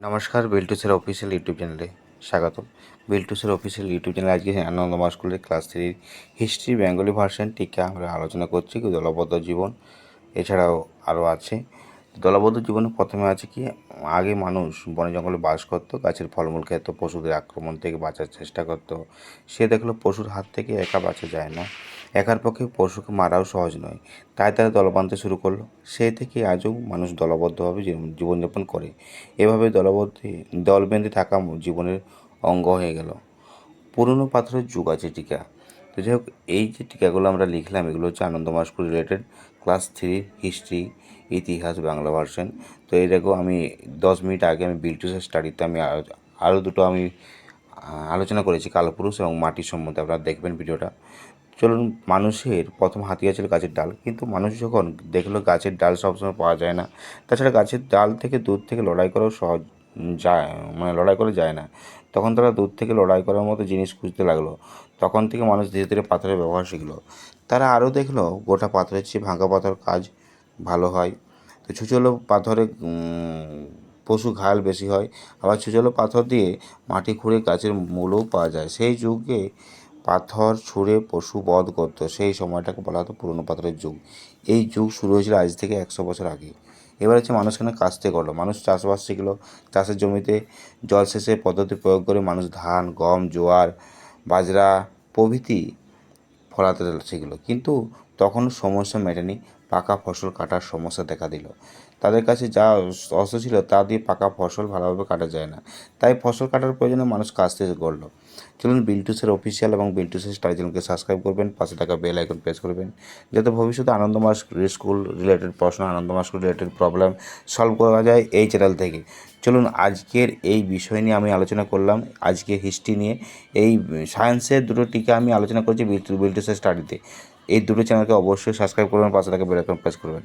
নমস্কার বিল্টুসের official YouTube চ্যানেলে স্বাগত বিল্টুসের অফিসিয়াল ইউটিউব চ্যানেলে আজকে আনন্দমা স্কুলের ক্লাস থ্রির হিস্ট্রি, বেঙ্গলি ভার্সন, টিকা আমরা আলোচনা করছি কি দলবদ্ধ জীবন, এছাড়াও আরও আছে। দলবদ্ধ জীবনে প্রথমে আছে কি, আগে মানুষ বনে জঙ্গলে বাস করতো, গাছের ফলমূল খেত, পশুদের আক্রমণ থেকে বাঁচার চেষ্টা করতো। সে দেখল পশুর হাত থেকে একা বাঁচা যায় না। একার পক্ষে পশুকে মারাও সহজ নয়। তাই তারা দল বাঁধতে শুরু করল। সেই থেকে আজও মানুষ দলবদ্ধভাবে জীবনযাপন করে। এভাবে দলবদ্ধ দল বেঁধে থাকা জীবনের অঙ্গ হয়ে গেল। পুরনো পাথরের যুগ আছে টিকা। তো যাই হোক, এই যে টিকাগুলো আমরা লিখলাম, এগুলো হচ্ছে আনন্দমা school related class three history ইতিহাস, বাংলা ভার্সন তো এই দেখো, আমি দশ মিনিট আগে আমি বিলটুসের স্টাডিতে আমি আরো- আরও দুটো আমি আলোচনা করেছি, কালপুরুষ এবং মাটির সম্বন্ধে। আপনারা দেখবেন ভিডিওটা চলুন মানুষের প্রথম হাতিয়ার ছিল গাছের ডাল। কিন্তু মানুষ যখন দেখল গাছের ডাল সবসময় পাওয়া যায় না, তাছাড়া গাছের ডাল থেকে দূর থেকে লড়াই করাও সহজ যায় মানে লড়াই করে যায় না। তখন তারা দূর থেকে লড়াই করার মতো জিনিস খুঁজতে লাগল। তখন থেকে মানুষ ধীরে ধীরে পাথরের ব্যবহার শিখলো। তারা আরও দেখল, গোটা পাথরের চেয়ে ভাঙা পাথর কাজ ভালো হয়। তো ছুচলো পাথরে পশু ঘায়াল বেশি হয়। আবার ছুচলো পাথর দিয়ে মাটি খুঁড়ে গাছের মূলও পাওয়া যায়। সেই যুগে পাথর ছুঁড়ে পশু বধ করতো। সেই সময়টাকে বলা হতো পুরনো পাথরের যুগ। এই যুগ শুরু হয়েছিল আজ থেকে একশো বছর আগে। এবার হচ্ছে মানুষ কেন কাস্তে করল। মানুষ চাষবাস শিখলো। চাষের জমিতে জলসেচের পদ্ধতি প্রয়োগ করে মানুষ ধান, গম, জোয়ার, বাজরা প্রভৃতি ফলাতে শিখলো। কিন্তু তখন সমস্যা মেটেনি। পাকা ফসল কাটার সমস্যা দেখা দিল। তাদের কাছে যা অস্ত্র ছিল তা দিয়ে পাকা ফসল ভালোভাবে কাটা যায় না। তাই ফসল কাটার প্রয়োজনে মানুষ কাস্তে করল। চলুন বিল্টুসের অফিসিয়াল এবং বিল্টুসের স্টাডি চ্যানেলকে সাবস্ক্রাইব করবেন, পাশে থাকা বেল আইকন প্রেস করবেন। যাতে ভবিষ্যতে আনন্দমাস স্কুল রিলেটেড প্রশ্ন আনন্দমা স্কুল রিলেটেড প্রবলেম সলভ করা যায় এই চ্যানেল থেকে। চলুন আজকের এই বিষয় নিয়ে আমি আলোচনা করলাম। আজকে হিস্ট্রি নিয়ে এই সায়েন্সের দুটো টিকা আমি আলোচনা করছি বিল্টু, বিল্টুসের স্টাডিতে এই দুটো চ্যানেলকে অবশ্যই সাবস্ক্রাইব করবেন, পাশে থাকা বেল আইকন প্রেস করবেন।